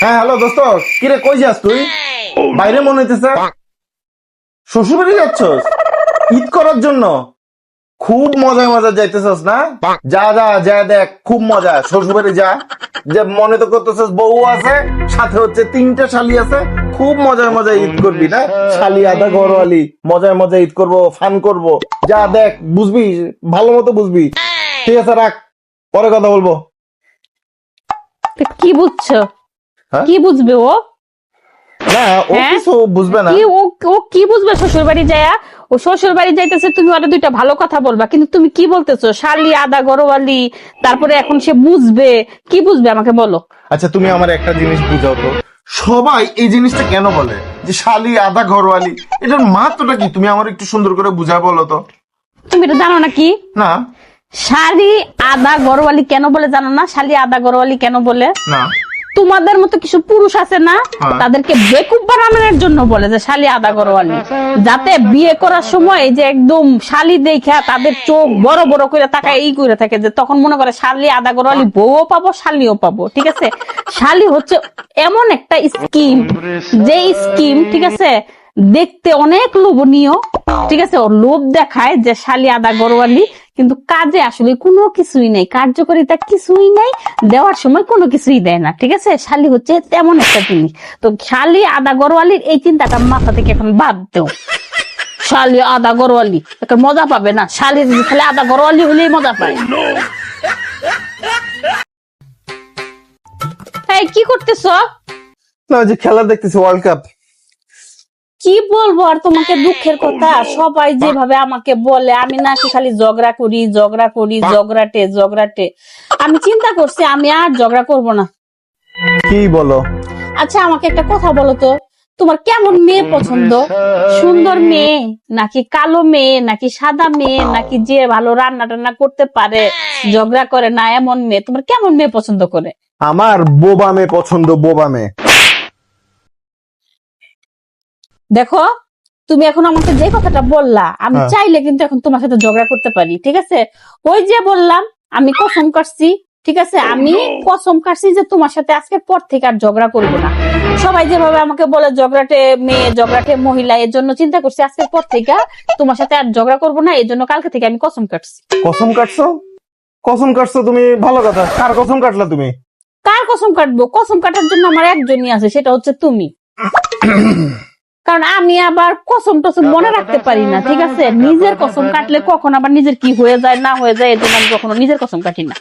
হ্যাঁ হ্যালো দোস্ত কিরে কই যাস তুই? বাইরে মনে হইতেছে শ্বশুর বাড়ি যাচ্ছস? ঈদ করার জন্য। খুব মজায় মজা যাইতেছস না? যা যা যা, দেখ, খুব মজা। শ্বশুর বাড়ি যা। যে মনে তো করতেছস বউ আছে, সাথে হচ্ছে তিনটা শালি আছে। খুব মজায় মজায় ঈদ করবি না? শালি আধা ঘরওয়ালি। মজায় মজায় ঈদ করব, ফান করব। যা, দেখ, বুঝবি, ভালো মতো বুঝবি। ঠিক আছে, রাখ। পরে কথা বলব। কি বুঝছ? হ্যাঁ? কি বুঝবে ও? না ও হ্যাঁ? কিছু বুঝবে না। কি ও ও কি বুঝবে শ্বশুর বাড়ি যায়া? ও শ্বশুর বাড়ি যাইতেছে তুমি ওরা দুইটা ভালো কথা বলবা কিন্তু তুমি কি বলতেছো? শালি আদা তারপরে এখন সে বুঝবে। কি বুঝবে আমাকে বলো? আচ্ছা তুমি আমার একটা জিনিস বুঝাও তো। সবাই এই জিনিসটা কেন বলে? যে শালি আধা ঘরওয়ালি এটার মাত্রটা কি? তুমি আমার একটু সুন্দর করে বুঝা বলো তো। তুমি এটা জানো না কি না। শালি আদা গরওয়ালি কেন বলে জানো না? শালি আদা গরওয়ালি কেন বলে? না। তোমাদের মতো কিছু পুরুষ আছে না হ্যাঁ। তাদেরকে বেকুব বানানোর জন্য বলে যে শালি আদা গরওয়ালি যাতে বিয়ে করার সময় এই যে একদম শালি দেখা তাদের চোখ বড় বড় করে তাকায় এই করে থাকে যে তখন মনে করে শালি আদা গরওয়ালি বউও পাবো শালিও পাবো ঠিক আছে? শালি হচ্ছে এমন একটা স্কিম যে স্কিম ঠিক আছে দেখতে অনেক লোভনীয় ঠিক আছে? ও লোভ দেখায় যে শালি আদা গরওয়ালি কিন্তু কাজে আসলে কোনো কিছুই নেই, কার্যকারিতা কিছুই নেই, দেওয়ার সময় কোনো কিছুই দেয় না, ঠিক আছে? শালি হচ্ছে তেমন একটা জিনিস। তো শালি, আদা গরওয়ালির এই চিন্তাটা মাথা থেকে এখন বাদ দেও। শালি, আদা গরওয়ালি একটা মজা পাবে না? শালি খালি আদা গরওয়ালি হলেই মজা পায়। কি করতেছ? যে খেলা দেখতেছি ওয়ার্ল্ড কাপ কি বলব আর তোমাকে দুঃখের কথা? সবাই যেভাবে আমাকে বলে আমি নাকি খালি ঝগড়া করি ঝগড়া করি ঝগড়াটে ঝগড়াটে। আমি চিন্তা করছি আমি আর ঝগড়া করব না। কি বলো? আচ্ছা আমাকে একটা কথা বলো তো। তোমার কেমন মেয়ে পছন্দ? সুন্দর মেয়ে নাকি কালো মেয়ে নাকি সাদা মেয়ে নাকি যে ভালো রান্না টান্না করতে পারে ঝগড়া করে না এমন মেয়ে। তোমার কেমন মেয়ে পছন্দ করে? আমার বোবা মে পছন্দ বোবা মে দেখো তুমি এখন আমাকে যে কথাটা বললা আমি হ্যাঁ। চাইলে কিন্তু এখন তোমার সাথে ঝগড়া করতে পারি ঠিক আছে? ওই যে বললাম আমি কসম কাটছি ঠিক আছে? আমি কসম কাটছি যে তোমার সাথে আজকের পর থেকে আর ঝগড়া করব না। সবাই যেভাবে আমাকে বলে ঝগড়াটে মেয়ে ঝগড়াটে মহিলা এর জন্য চিন্তা করছি আজকের পর থেকে তোমার সাথে আর ঝগড়া করব না এই জন্য কালকে থেকে আমি কসম কাটছি। কসম কাটছো? কসম কাটছো তুমি? ভালো কথা। কার কসম কাটলা তুমি? কার কসম কাটবো? কসম কাটার জন্য আমার একজনই আছে সেটা হচ্ছে তুমি। কারণ আমি আবার কসম টসম মনে রাখতে পারি না ঠিক আছে? নিজের কসম কাটলে কখন আবার নিজের কি হয়ে যায় না হয়ে যায় এই জন্য আমি কখনো নিজের কসম কাটি না।